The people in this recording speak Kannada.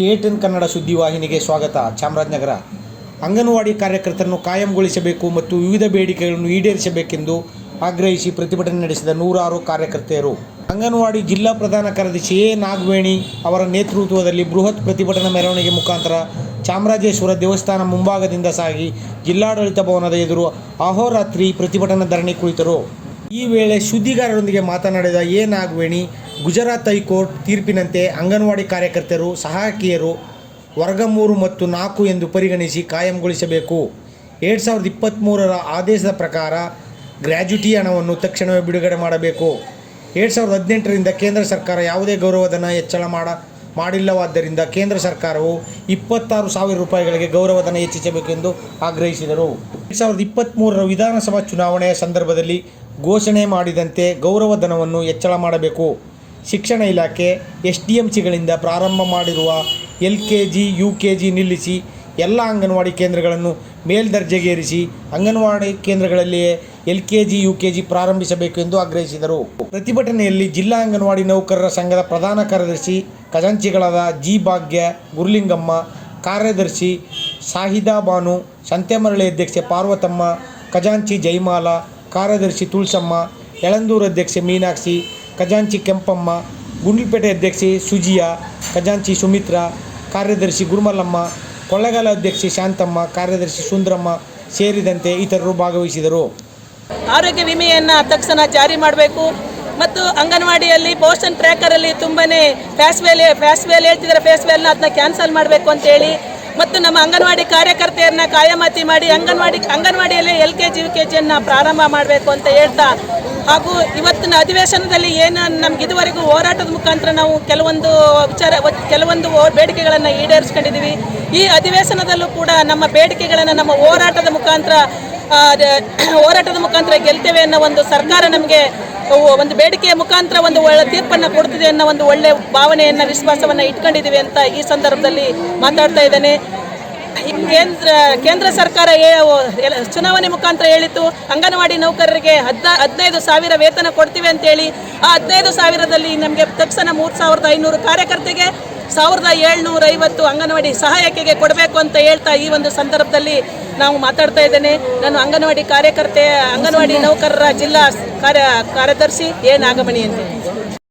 ಕೆ ಕನ್ನಡ ಸುದ್ದಿವಾಹಿನಿಗೆ ಸ್ವಾಗತ. ಚಾಮರಾಜನಗರ. ಅಂಗನವಾಡಿ ಕಾರ್ಯಕರ್ತರನ್ನು ಕಾಯಂಗೊಳಿಸಬೇಕು ಮತ್ತು ವಿವಿಧ ಬೇಡಿಕೆಗಳನ್ನು ಈಡೇರಿಸಬೇಕೆಂದು ಆಗ್ರಹಿಸಿ ಪ್ರತಿಭಟನೆ ನಡೆಸಿದ ನೂರಾರು ಕಾರ್ಯಕರ್ತೆಯರು. ಅಂಗನವಾಡಿ ಜಿಲ್ಲಾ ಪ್ರಧಾನ ಕಾರ್ಯದರ್ಶಿ ಎ. ನಾಗವೇಣಿ ಅವರ ನೇತೃತ್ವದಲ್ಲಿ ಬೃಹತ್ ಪ್ರತಿಭಟನಾ ಮೆರವಣಿಗೆ ಮುಖಾಂತರ ಚಾಮರಾಜೇಶ್ವರ ದೇವಸ್ಥಾನ ಮುಂಭಾಗದಿಂದ ಸಾಗಿ ಜಿಲ್ಲಾಡಳಿತ ಭವನದ ಎದುರು ಅಹೋರಾತ್ರಿ ಪ್ರತಿಭಟನಾ ಧರಣಿ ಕುಳಿತರು. ಈ ವೇಳೆ ಸುದ್ದಿಗಾರರೊಂದಿಗೆ ಮಾತನಾಡಿದ A. Nagaveni Gujarat high court ತೀರ್ಪಿನಂತೆ anganwadi ಕಾರ್ಯಕರ್ತರು, ಸಹಾಯಕಿಯರು ವರ್ಗ ಮೂರು ಮತ್ತು ನಾಲ್ಕು ಎಂದು ಪರಿಗಣಿಸಿ ಕಾಯಂಗೊಳಿಸಬೇಕು. ಎರಡು ಸಾವಿರದ ಇಪ್ಪತ್ತ್ಮೂರರ ಆದೇಶದ ಪ್ರಕಾರ ಗ್ರ್ಯಾಜ್ಯುಟಿ ಹಣವನ್ನು ತಕ್ಷಣವೇ ಬಿಡುಗಡೆ ಮಾಡಬೇಕು. ಎರಡು ಸಾವಿರದ ಹದಿನೆಂಟರಿಂದ ಕೇಂದ್ರ ಸರ್ಕಾರ ಯಾವುದೇ ಗೌರವಧನ ಹೆಚ್ಚಳ ಮಾಡ, ಮಾಡಿಲ್ಲವಾದ್ದರಿಂದ ಕೇಂದ್ರ ಸರ್ಕಾರವು ಇಪ್ಪತ್ತಾರು ಸಾವಿರ ರೂಪಾಯಿಗಳಿಗೆ ಗೌರವಧನ ಹೆಚ್ಚಿಸಬೇಕೆಂದು ಆಗ್ರಹಿಸಿದರು. ಎರಡು ಸಾವಿರದ ಇಪ್ಪತ್ತ್ಮೂರರ ವಿಧಾನಸಭಾ ಚುನಾವಣೆಯ ಸಂದರ್ಭದಲ್ಲಿ ಘೋಷಣೆ ಮಾಡಿದಂತೆ ಗೌರವಧನವನ್ನು ಹೆಚ್ಚಳ ಮಾಡಬೇಕು. ಶಿಕ್ಷಣ ಇಲಾಖೆ ಎಸ್ ಡಿ ಎಂ ಸಿಗಳಿಂದ ಪ್ರಾರಂಭ ಮಾಡಿರುವ L K G U K G ನಿಲ್ಲಿಸಿ ಎಲ್ಲ ಅಂಗನವಾಡಿ ಕೇಂದ್ರಗಳನ್ನು ಮೇಲ್ದರ್ಜೆಗೇರಿಸಿ anganwadi ಕೇಂದ್ರಗಳಲ್ಲಿಯೇ L K G U K G ಪ್ರಾರಂಭಿಸಬೇಕು ಎಂದು ಆಗ್ರಹಿಸಿದರು. ಪ್ರತಿಭಟನೆಯಲ್ಲಿ ಜಿಲ್ಲಾ ಅಂಗನವಾಡಿ ನೌಕರರ ಸಂಘದ ಪ್ರಧಾನ ಕಾರ್ಯದರ್ಶಿ ಖಜಾಂಚಿಗಳಾದ ಜಿ ಭಾಗ್ಯ ಗುರುಲಿಂಗಮ್ಮ, ಕಾರ್ಯದರ್ಶಿ ಸಾಹಿದಾ ಬಾನು ಸಂತೆಮರಳಿ ಅಧ್ಯಕ್ಷೆ ಪಾರ್ವತಮ್ಮ, ಖಜಾಂಚಿ ಜೈಮಾಲ ಕಾರ್ಯದರ್ಶಿ ತುಳಸಮ್ಮ, ಯಳಂದೂರು ಅಧ್ಯಕ್ಷೆ ಮೀನಾಕ್ಷಿ ಖಜಾಂಚಿ ಕೆಂಪಮ್ಮ, ಗುಂಡ್ಲಪೇಟೆ ಅಧ್ಯಕ್ಷೆ ಸುಜಿಯಾ, ಖಜಾಂಚಿ ಸುಮಿತ್ರಾ, ಕಾರ್ಯದರ್ಶಿ ಗುರುಮಲ್ಲಮ್ಮ, ಕೊಳ್ಳೆಗಾಲ ಅಧ್ಯಕ್ಷೆ ಶಾಂತಮ್ಮ, ಕಾರ್ಯದರ್ಶಿ ಸುಂದರಮ್ಮ ಸೇರಿದಂತೆ ಇತರರು ಭಾಗವಹಿಸಿದರು. ಆರೋಗ್ಯ ವಿಮೆಯನ್ನು ತಕ್ಷಣ ಜಾರಿ ಮಾಡಬೇಕು ಮತ್ತು ಅಂಗನವಾಡಿಯಲ್ಲಿ ಪೋಷನ್ ಟ್ರ್ಯಾಕರಲ್ಲಿ ತುಂಬನೇ ಫ್ಯಾಸ್ ವೇಲ್ ಫ್ಯಾಸ್ ವೇಲ್ ಹೇಳ್ತಿದ್ದಾರೆ ಫ್ಯಾಸ್ ವೇಲ್ನ ಅದನ್ನ ಕ್ಯಾನ್ಸಲ್ ಮಾಡಬೇಕು ಅಂತೇಳಿ ಮತ್ತು ನಮ್ಮ ಅಂಗನವಾಡಿ ಕಾರ್ಯಕರ್ತೆಯರನ್ನ ಕಾಯಮಾತಿ ಮಾಡಿ anganwadi, ಅಂಗನವಾಡಿಯಲ್ಲಿ L K G U K ಜಿಯನ್ನು ಪ್ರಾರಂಭ ಮಾಡಬೇಕು ಅಂತ ಹೇಳ್ತಾ ಹಾಗೂ ಇವತ್ತಿನ ಅಧಿವೇಶನದಲ್ಲಿ ಏನು ನಮ್ಗೆ ಇದುವರೆಗೂ ಹೋರಾಟದ ಮುಖಾಂತರ ನಾವು ಕೆಲವೊಂದು ವಿಚಾರ, ಕೆಲವೊಂದು ಬೇಡಿಕೆಗಳನ್ನು ಈಡೇರಿಸ್ಕೊಂಡಿದ್ದೀವಿ. ಈ ಅಧಿವೇಶನದಲ್ಲೂ ಕೂಡ ನಮ್ಮ ಬೇಡಿಕೆಗಳನ್ನು ನಮ್ಮ ಹೋರಾಟದ ಮುಖಾಂತರ ಹೋರಾಟದ ಮುಖಾಂತರ ಗೆಲ್ತೇವೆ ಅನ್ನೋ ಒಂದು ಸರ್ಕಾರ ನಮಗೆ ಒಂದು ಬೇಡಿಕೆಯ ಮುಖಾಂತರ ಒಂದು ಒಳ್ಳೆ ತೀರ್ಪನ್ನು ಕೊಡ್ತಿದೆ ಅನ್ನೋ ಒಂದು ಒಳ್ಳೆ ಭಾವನೆಯನ್ನು, ವಿಶ್ವಾಸವನ್ನು ಇಟ್ಕೊಂಡಿದ್ದೀವಿ ಅಂತ ಈ ಸಂದರ್ಭದಲ್ಲಿ ಮಾತಾಡ್ತಾ ಇದ್ದೇನೆ. ಕೇಂದ್ರ ಕೇಂದ್ರ ಸರ್ಕಾರ ಚುನಾವಣೆ ಮುಖಾಂತರ ಹೇಳಿತ್ತು, ಅಂಗನವಾಡಿ ನೌಕರರಿಗೆ ಹದ್ನ ಹದಿನೈದು ಸಾವಿರ ವೇತನ ಕೊಡ್ತೀವಿ ಅಂತೇಳಿ ಆ ಹದಿನೈದು ಸಾವಿರದಲ್ಲಿ ನಮಗೆ ತಕ್ಷಣ ಮೂರು ಸಾವಿರದ ಐನೂರು ಕಾರ್ಯಕರ್ತೆಗೆ ಸಾವಿರದ ಏಳ್ನೂರ ಐವತ್ತು ಅಂಗನವಾಡಿ ಸಹಾಯಕಿಗೆ ಕೊಡಬೇಕು ಅಂತ ಹೇಳ್ತಾ ಈ ಒಂದು ಸಂದರ್ಭದಲ್ಲಿ ನಾವು ಮಾತಾಡ್ತಾ ಇದ್ದೇನೆ. ನಾನು ಅಂಗನವಾಡಿ ಕಾರ್ಯಕರ್ತೆ, ಅಂಗನವಾಡಿ ನೌಕರರ ಜಿಲ್ಲಾ ಕಾರ್ಯ ಕಾರ್ಯದರ್ಶಿ ಎ ನಾಗಮಣಿ ಅಂತ